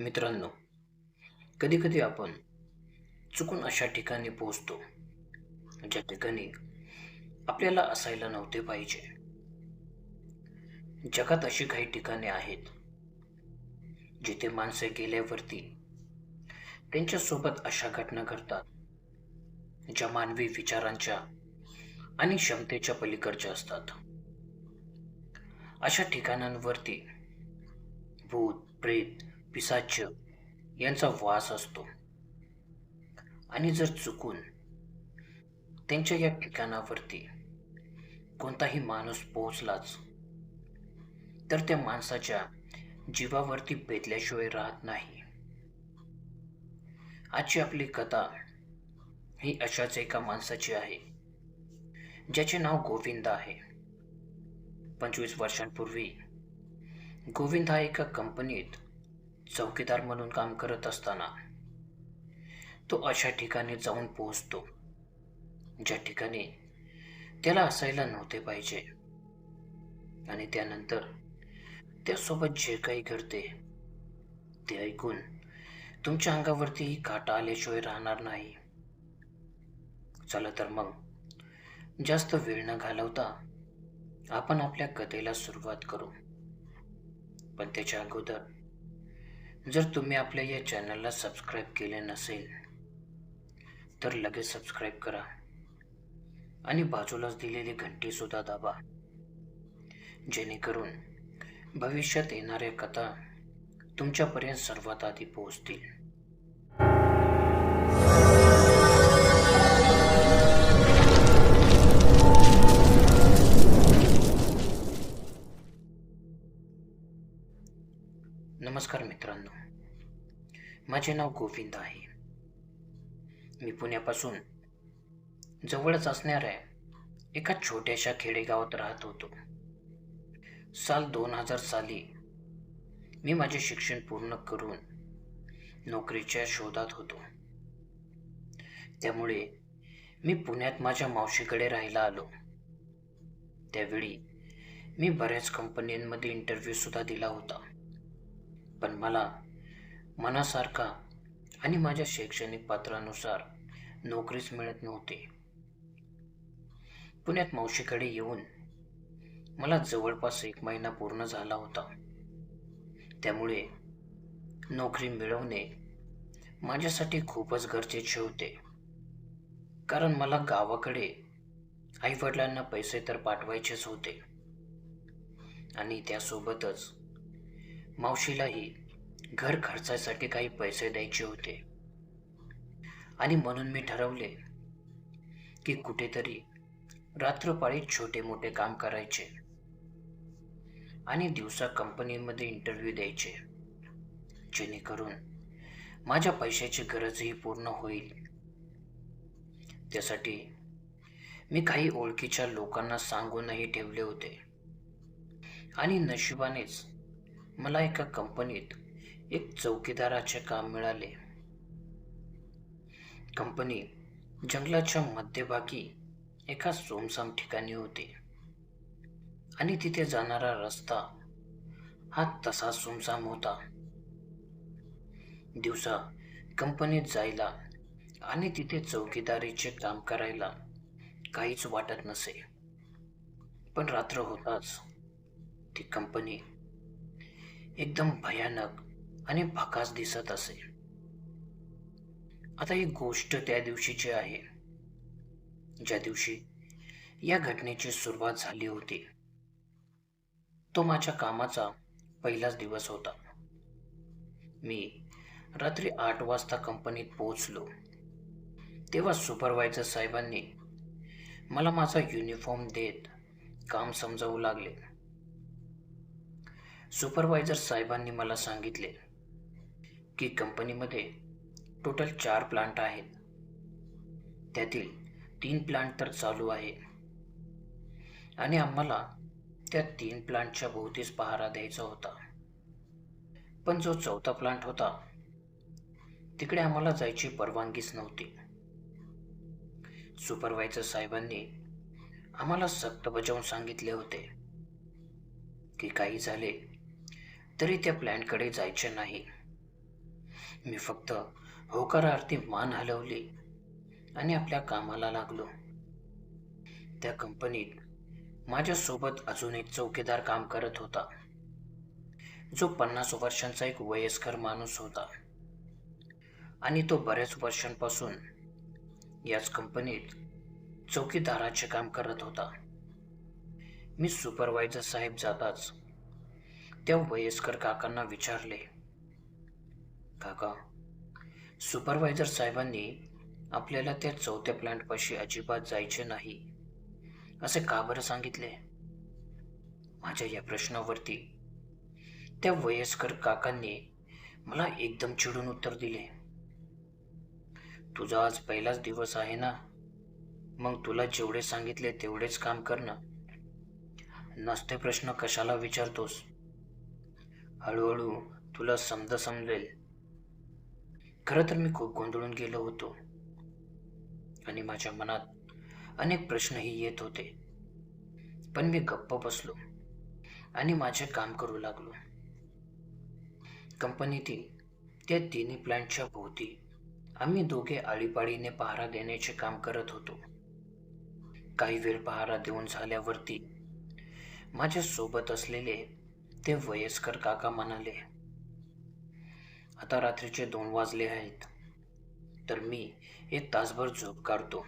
मित्रांनो कधीकधी आपण चुकून अशा ठिकाणी पोहोचतो ज्या ठिकाणी आपल्याला असायला नव्हते पाहिजे. जगात अशी काही ठिकाणे आहेत जिथे माणसे गेल्यावरती त्यांच्यासोबत अशा घटना घडतात ज्या मानवी विचारांच्या आणि क्षमतेच्या पलीकडच्या असतात. अशा ठिकाणांवरती भूत प्रेत पिसाच यांचा वास असतो. आणि जर चुकून त्यांच्या या ठिकाणावरती कोणताही माणूस पोहोचलाच तर त्या माणसाच्या जीवावरती बेतल्याशिवाय राहत नाही. आजची आपली कथा ही अशाच एका माणसाची आहे ज्याचे नाव गोविंद आहे. पंचवीस वर्षांपूर्वी गोविंद हा एका कंपनीत चौकीदार म्हणून काम करत असताना तो अशा ठिकाणी जाऊन पोहोचतो ज्या ठिकाणी त्याला असायला नव्हते पाहिजे. आणि त्यानंतर त्यासोबत जे काही घडते ते ऐकून तुमच्या अंगावरती काटा आल्याशिवाय राहणार नाही. चला तर मग जास्त वेळ न घालवता आपण आपल्या कथेला सुरुवात करू. पण त्याच्या अगोदर जर तुम्ही आपल्या या चॅनलला सबस्क्राईब केले नसेल तर लगेच सबस्क्राईब करा. आणि बाजूलाच दिलेली घंटीसुद्धा दाबा. जेणेकरून भविष्यात येणाऱ्या कथा तुमच्यापर्यंत सर्वात आधी पोहोचतील. नमस्कार मित्रांनो. माझे नाव गोविंद आहे. मी पुण्यापासून जवळच असणाऱ्या एका छोट्याशा खेडेगावात राहत होतो. साल दोन हजार साली मी माझे शिक्षण पूर्ण करून नोकरीच्या शोधात होतो. त्यामुळे मी पुण्यात माझ्या मावशीकडे राहायला आलो. त्यावेळी मी बऱ्याच कंपन्यांमध्ये इंटरव्ह्यू सुद्धा दिला होता. पण मला मनासारखा आणि माझ्या शैक्षणिक पात्रानुसार नोकरीच मिळत नव्हती. पुण्यात मावशीकडे येऊन मला जवळपास एक महिना पूर्ण झाला होता. त्यामुळे नोकरी मिळवणे माझ्यासाठी खूपच गरजेचे होते. कारण मला गावाकडे आईवडिलांना पैसे तर पाठवायचेच होते. आणि त्यासोबतच मावशीलाही घर खर्चासाठी काही पैसे द्यायचे होते. आणि म्हणून मी ठरवले की कुठेतरी रात्रपाळी छोटे मोठे काम करायचे आणि दिवसा कंपनीमध्ये इंटरव्ह्यू द्यायचे. जेणेकरून माझ्या पैशाची गरजही पूर्ण होईल. त्यासाठी मी काही ओळखीच्या लोकांना सांगूनही ठेवले होते. आणि नशिबानेच मला एका कंपनीत एक चौकीदाराचे काम मिळाले. कंपनी जंगलाच्या मध्यभागी एका सोमसाम ठिकाणी होती. आणि तिथे जाणारा रस्ता हा तसा सुमसाम होता. दिवसा कंपनीत जायला आणि तिथे चौकीदारीचे काम करायला काहीच वाटत नसे. पण रात्र होताच ती कंपनी एकदम भयानक आणि भकास दिसत असे. आता ही गोष्ट त्या दिवशीची आहे ज्या दिवशी या घटनेची सुरुवात झाली होती तो माझ्या कामाचा पहिलाच दिवस होता. मी रात्री आठ वाजता कंपनीत पोहोचलो. तेव्हा सुपरवायझर साहेबांनी मला माझा युनिफॉर्म देत काम समजावू लागले. सुपरवायझर साहेबांनी मला सांगितले की कंपनीमध्ये टोटल चार प्लांट आहेत. त्यातील तीन प्लांट तर चालू आहे. आणि आम्हाला त्या तीन प्लांटच्या भोवतीच पहारा द्यायचा होता. पण जो चौथा प्लांट होता तिकडे आम्हाला जायची परवानगीच नव्हती. सुपरवायझर साहेबांनी आम्हाला सक्त बजावून सांगितले होते की काही झाले तरी त्या प्लॅनकडे जायचे नाही. मी फक्त होकारार्थी मान हलवली आणि आपल्या कामाला लागलो. त्या कंपनीत माझ्यासोबत अजून एक चौकीदार काम करत होता. जो पन्नास वर्षांचा एक वयस्कर माणूस होता. आणि तो बऱ्याच वर्षांपासून याच कंपनीत चौकीदाराचे काम करत होता. मी सुपरवायझर साहेब जाताच त्या वयस्कर काकांना विचारले काका सुपरवायझर साहेबांनी आपल्याला त्या चौथ्या प्लांटपाशी अजिबात जायचे नाही असे का बरं सांगितले? माझ्या या प्रश्नावरती त्या वयस्कर काकांनी मला एकदम चिडून उत्तर दिले तुझा आज पहिलाच दिवस आहे ना मग तुला जेवढे सांगितले तेवढेच काम करणं नसते प्रश्न कशाला विचारतोस? हळूहळू तुला समज समजेल. खरं तर मी खूप गोंधळून गेलो होतो. आणि माझ्या मनात अनेक प्रश्नही येत होते. पण मी गप्प बसलो आणि माझे काम करू लागलो. कंपनीतील त्या तिन्ही प्लांटच्या भोवती आम्ही दोघे आळीपाळीने पहारा देण्याचे काम करत होतो. काही वेळ पहारा देऊन झाल्यावरती माझ्या सोबत असलेले ते वयस्कर काका म्हणाले आता रात्रीचे दोन वाजले आहेत तर मी एक तासभर झोप काढतो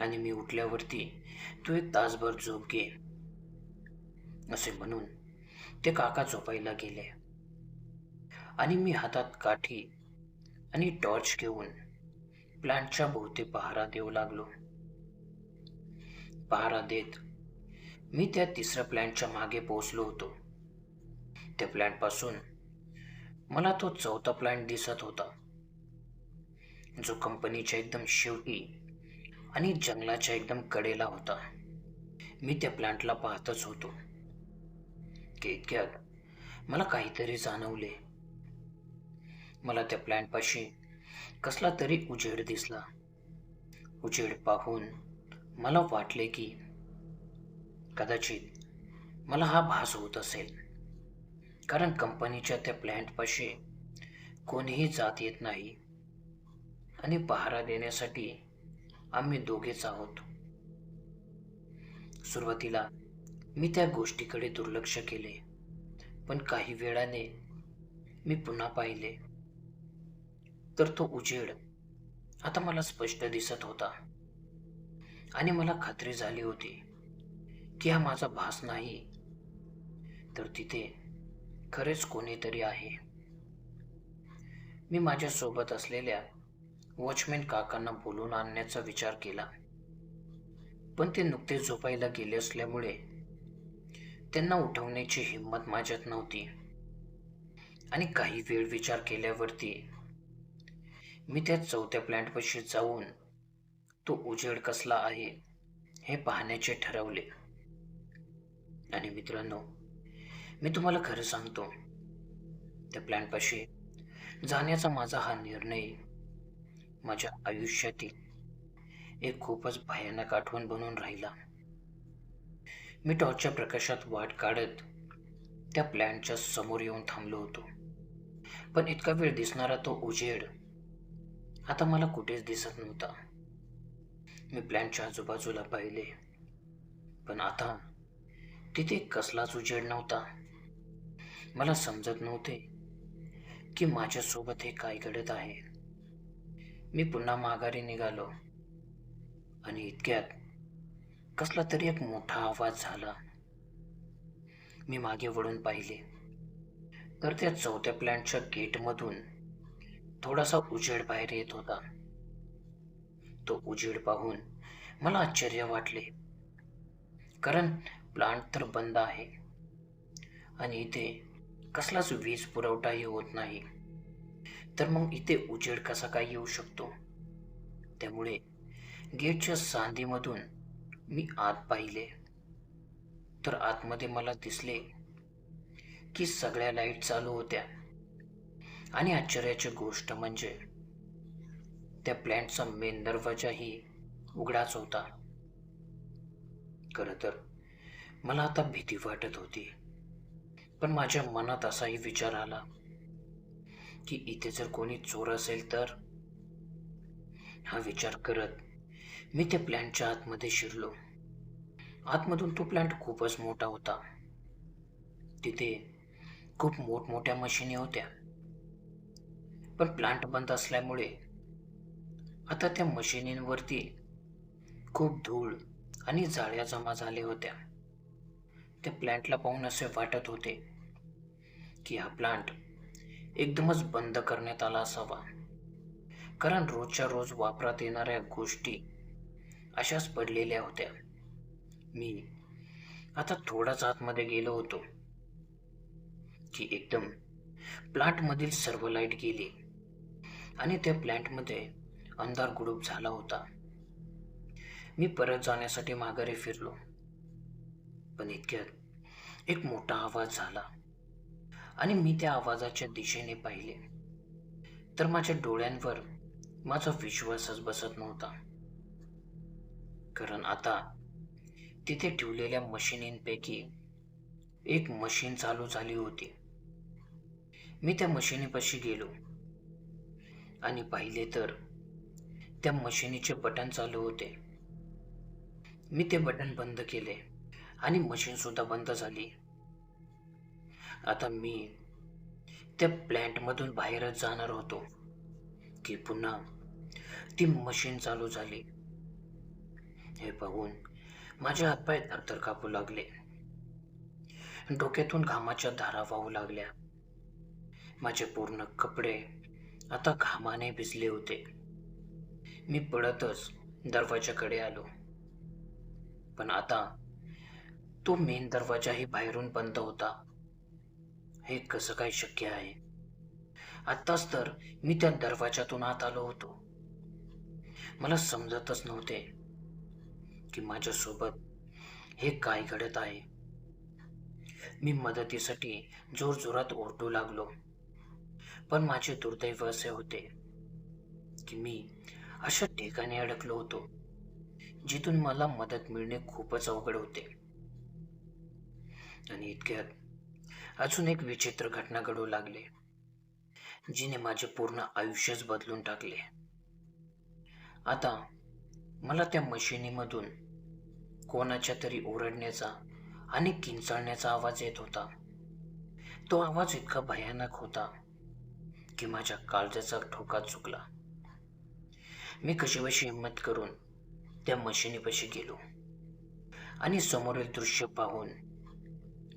आणि मी उठल्यावरती तू एक तासभर झोप घे असे म्हणून ते काका झोपायला गेले. आणि मी हातात काठी आणि टॉर्च घेऊन प्लांटच्या भोवती पहारा देऊ लागलो. पहारा देत मी त्या तिसऱ्या प्लॅनच्या मागे पोहोचलो होतो. त्या प्लॅनपासून मला तो चौथा प्लॅन दिसत होता. जो कंपनीच्या एकदम शेवटी आणि जंगलाच्या एकदम कडेला होता. मी त्या प्लांटला पाहतच होतो. इतक्यात मला काहीतरी जाणवले. मला त्या प्लॅन्टपाशी कसला तरी उजेड दिसला. उजेड पाहून मला वाटले की कदाचित मला हा भास होत असेल. कारण कंपनीच्या त्या प्लॅन्टपाशी कोणीही जात येत नाही आणि पहारा देण्यासाठी आम्ही दोघेच आहोत. सुरुवातीला मी त्या गोष्टीकडे दुर्लक्ष केले पण काही वेळाने मी पुन्हा पाहिले. तर तो उजेड आता मला स्पष्ट दिसत होता आणि मला खात्री झाली होती. त्या माझा भास नाही? तर तिथे खरेच कोणीतरी आहे. मी माझ्यासोबत असलेल्या वॉचमॅन काकांना बोलून आणण्याचा विचार केला. पण ते नुकते झोपायला गेले असल्यामुळे त्यांना उठवण्याची हिंमत माझ्यात नव्हती. आणि काही वेळ विचार केल्यावरती मी त्या चौथ्या प्लॅन्टपाशी जाऊन तो उजेड कसला आहे हे पाहण्याचे ठरवले. आणि मित्रांनो मी तुम्हाला खरं सांगतो त्या प्लॅनपाशी जाण्याचा माझा हा निर्णय माझ्या आयुष्यातील एक खूपच भयानक आठवण बनून राहिला. मी टॉर्चच्या प्रकाशात वाट काढत त्या प्लॅनच्या समोर येऊन थांबलो होतो. पण इतका वेळ दिसणारा तो उजेड आता मला कुठेच दिसत नव्हता. मी प्लॅनच्या आजूबाजूला पाहिले. पण आता तिथे कसलाच उजेड नव्हता. मला समजत नव्हते की माझ्यासोबत हे काय घडत आहे. मी पुन्हा माघारी निघालो आणि इतक्यात कसला तरी एक मोठा आवाज झाला. मी मागे वळून पाहिले. तर त्या चौथ्या प्लॅन्टच्या गेटमधून थोडासा उजेड बाहेर येत होता. तो उजेड पाहून मला आश्चर्य वाटले. कारण प्लांट तर बंद आहे. आणि इथे कसलाच वीज पुरवठाही होत नाही. तर मग इथे उजेड कसा काय येऊ शकतो? त्यामुळे गेटच्या सांधीमधून मी आत पाहिले. तर आतमध्ये मला दिसले की सगळ्या लाइट चालू होत्या. आणि आश्चर्याची गोष्ट म्हणजे त्या प्लॅन्टचा मेन दरवाजाही उघडाच होता. खरं तर मला आता भीती वाटत होती. पण माझ्या मनात असाही विचार आला की इथे जर कोणी चोर असेल तर? हा विचार करत मी त्या प्लॅन्टच्या आतमध्ये शिरलो. आतमधून तो प्लॅन्ट खूपच मोठा होता. तिथे खूप मोठमोठ्या मशिनी होत्या. पण प्लांट बंद असल्यामुळे आता त्या मशिनींवरती खूप धूळ आणि जाळ्या जमा झाल्या होत्या. त्या प्लांटला पाहून असे वाटत होते की हा प्लांट एकदमच बंद करण्यात आला असावा. कारण रोजच्या रोज वापरात येणाऱ्या गोष्टी अशाच पडलेल्या होत्या. मी आता थोडाच आतमध्ये गेलो होतो की एकदम प्लांटमधील सर्व लाइट गेली आणि त्या प्लांटमध्ये अंधार गुडूप झाला होता. मी परत जाण्यासाठी माघारी फिरलो. पण इतक्यात एक मोठा आवाज झाला. आणि मी त्या आवाजाच्या दिशेने पाहिले. तर माझ्या डोळ्यांवर माझा विश्वासच बसत नव्हता. कारण आता तिथे ठेवलेल्या मशिनींपैकी एक मशीन चालू झाली होती. मी त्या मशिनीपाशी गेलो. आणि पाहिले तर त्या मशिनीचे बटन चालू होते. मी ते बटन बंद केले. आणि मशीन सुद्धा बंद झाली. आता मी त्या प्लॅन्टमधून बाहेरच जाणार होतो. की पुन्हा ती मशीन चालू झाली. हे बघून माझे हातपाय थरथर कापू लागले. डोक्यातून घामाच्या धारा वाहू लागल्या. माझे पूर्ण कपडे आता घामाने भिजले होते. मी पळतच दरवाजाकडे आलो. पण आता तो मेन दरवाजाही बाहेरून बंद होता. हे कसं काय शक्य आहे? आत्ताच तर मी त्या दरवाजातून आत आलो होतो. मला समजतच नव्हते की माझ्यासोबत हे काय घडत आहे. मी मदतीसाठी जोरजोरात ओरडू लागलो. पण माझे दुर्दैव असे होते की मी अशा ठिकाणी अडकलो होतो जिथून मला मदत मिळणे खूपच अवघड होते. आणि इतक्यात अजून एक विचित्र घटना घडू लागले. जिने माझे पूर्ण आयुष्यच बदलून टाकले. आता मला त्या मशिनीमधून कोणाच्या तरी ओरडण्याचा आणि किंचाळण्याचा आवाज येत होता. तो आवाज इतका भयानक होता की माझ्या काळजाचा ठोका चुकला. मी कशीबशी हिंमत करून त्या मशिनीपाशी गेलो आणि समोरील दृश्य पाहून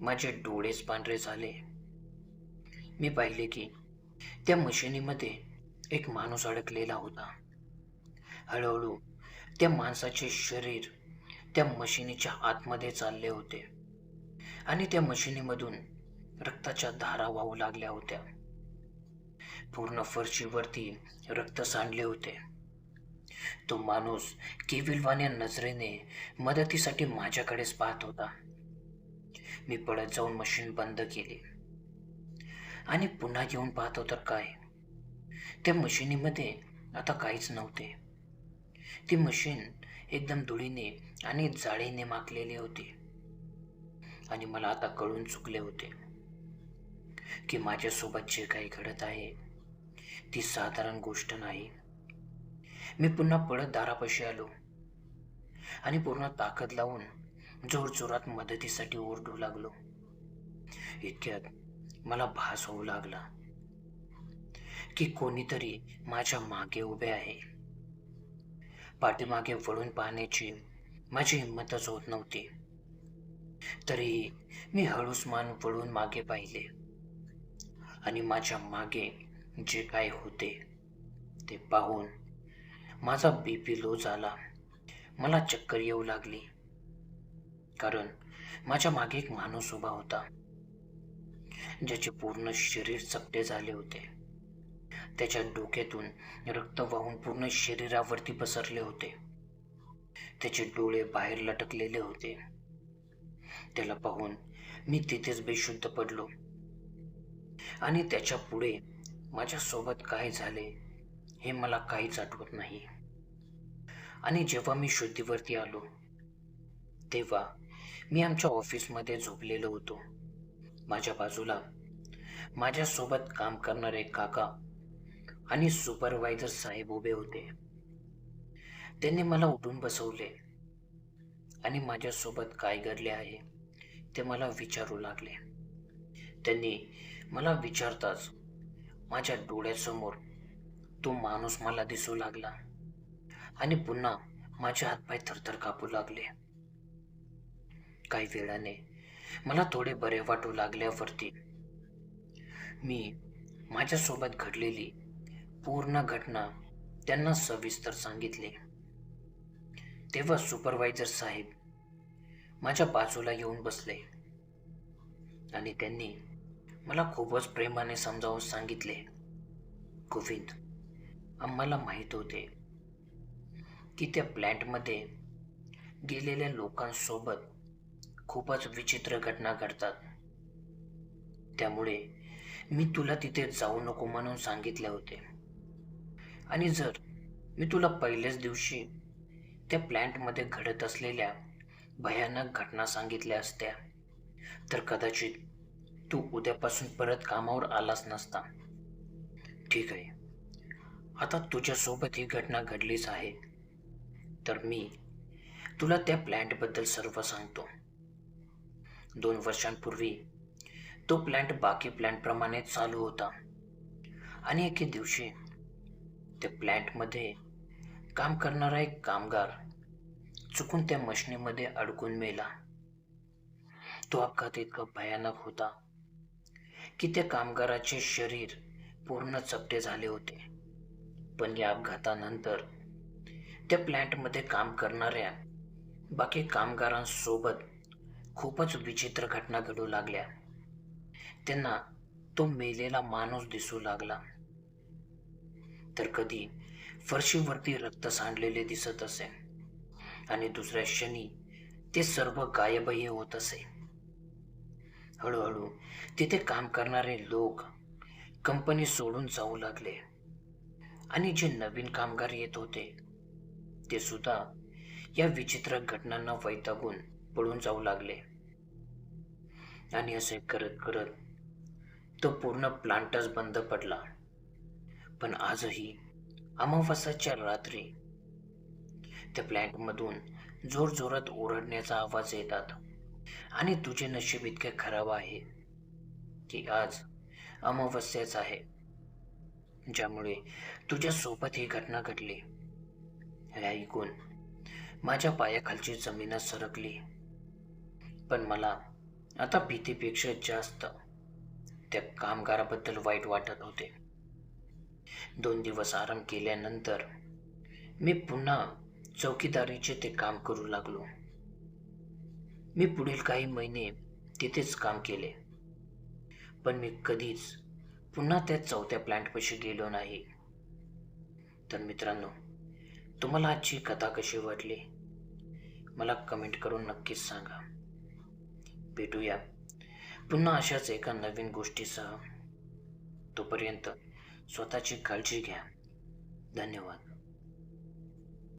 माझे डोळेच पांढरे झाले. मी पाहिले की त्या मशिनीमध्ये एक माणूस अडकलेला होता. हळूहळू त्या माणसाचे शरीर त्या मशिनीच्या आतमध्ये चालले होते आणि त्या मशिनीमधून रक्ताच्या धारा वाहू लागल्या होत्या. पूर्ण फरशीवरती रक्त सांडले होते. तो माणूस केविलवाण्या नजरेने मदतीसाठी माझ्याकडेच पाहत होता. मी पळत जाऊन मशीन बंद केली. आणि पुन्हा येऊन पाहतो तर काय? त्या मशिनीमध्ये आता काहीच नव्हते. ती मशीन एकदम धुळीने आणि जाळीने माकलेली होती. आणि मला आता कळून चुकले होते की माझ्यासोबत जे काही घडत आहे ती साधारण गोष्ट नाही. मी पुन्हा पळत दारापाशी आलो आणि पूर्ण ताकद लावून जोरजोरात मदतीसाठी ओरडू लागलो. इतक्यात मला भास होऊ लागला की कोणीतरी माझ्या मागे उभे आहे. पाठीमागे वळून पाहण्याची माझी हिंमतच होत नव्हती. तरीही मी हळूच मान वळून मागे पाहिले आणि माझ्या मागे जे काय होते ते पाहून माझा बीपी लो झाला. मला चक्कर येऊ लागली. कारण माझ्या मागे एक माणूस उभा होता ज्याचे पूर्ण शरीर चपटे झाले होते. त्याच्या डोक्यातून रक्त वाहून पूर्ण शरीरावरती पसरले होते. त्याचे डोळे बाहेर लटकलेले होते. त्याला पाहून मी तिथेच बेशुद्ध पडलो. आणि त्याच्या पुढे माझ्यासोबत काय झाले हे मला काहीच आठवत नाही. आणि जेव्हा मी शुद्धीवरती आलो तेव्हा मी आमच्या ऑफिसमध्ये झोपलेलो होतो. माझ्या बाजूला माझ्यासोबत काम करणारे काका आणि सुपरवायझर साहेब उभे होते. त्यांनी मला उठून बसवले आणि माझ्यासोबत काय घडले आहे ते मला विचारू लागले. त्यांनी मला विचारताच माझ्या डोळ्यासमोर तो माणूस मला दिसू लागला आणि पुन्हा माझे हातपाय थरथर कापू लागले. काही वेळाने मला थोडे बरे वाटू लागल्यावरती मी माझ्यासोबत घडलेली पूर्ण घटना त्यांना सविस्तर सांगितले. तेव्हा सुपरवायझर साहेब माझ्या बाजूला येऊन बसले आणि त्यांनी मला खूपच प्रेमाने समजावून सांगितले गोविंद आम्हाला माहीत होते की त्या प्लॅन्टमध्ये गेलेल्या लोकांसोबत खूपच विचित्र घटना घडतात. त्यामुळे मी तुला तिथे जाऊ नको म्हणून सांगितले होते. आणि जर मी तुला पहिल्याच दिवशी त्या प्लॅन्टमध्ये घडत असलेल्या भयानक घटना सांगितल्या असत्या तर कदाचित तू उद्यापासून परत कामावर आलाच नसता. ठीक आहे. आता तुझ्यासोबत ही घटना घडलीच आहे. तर मी तुला त्या प्लॅन्टबद्दल सर्व सांगतो. दोन वर्षांपूर्वी तो प्लॅन्ट बाकी प्लॅन्टप्रमाणे चालू होता. आणि एके दिवशी त्या प्लॅन्टमध्ये काम करणारा एक कामगार चुकून त्या मशनीमध्ये अडकून मेला. तो अपघात इतका भयानक होता की त्या कामगाराचे शरीर पूर्ण चपटे झाले होते. पण या अपघातानंतर त्या प्लॅन्टमध्ये काम करणाऱ्या बाकी कामगारांसोबत खूपच विचित्र घटना घडू लागल्या. त्यांना तो मेलेला माणूस दिसू लागला. तर कधी फरशीवरती रक्त सांडलेले दिसत असे आणि दुसऱ्या क्षणी ते सर्व गायबही होत असे. हळूहळू तिथे काम करणारे लोक कंपनी सोडून जाऊ लागले आणि जे नवीन कामगार येत होते ते सुद्धा या विचित्र घटनांना वैतागून पळून जाऊ लागले. आणि असे करत करत तो पूर्ण प्लांटच बंद पडला. पण आजही अमावस्याच्या रात्री त्या प्लॅन्टमधून जोरजोरात ओरडण्याचा आवाज येतात. आणि तुझे नशीब इतके खराब आहे की आज अमावस्याच आहे ज्यामुळे तुझ्या सोबत ही घटना घडली. हे ऐकून माझ्या पायाखालची जमीनच सरकली. पण मला आता भीतीपेक्षा जास्त त्या कामगाराबद्दल वाईट वाटत होते. दोन दिवस आराम केल्यानंतर मी पुन्हा चौकीदारीचे ते काम करू लागलो. मी पुढील काही महिने तिथेच काम केले. पण मी कधीच पुन्हा त्या चौथ्या प्लॅन्टपाशी गेलो नाही. तर मित्रांनो तुम्हाला आजची कथा कशी वाटली? मला कमेंट करून नक्कीच सांगा. भेटूया. पुन्हा अशाच एका नवीन गोष्टीसह तोपर्यंत स्वतःची काळजी घ्या. धन्यवाद.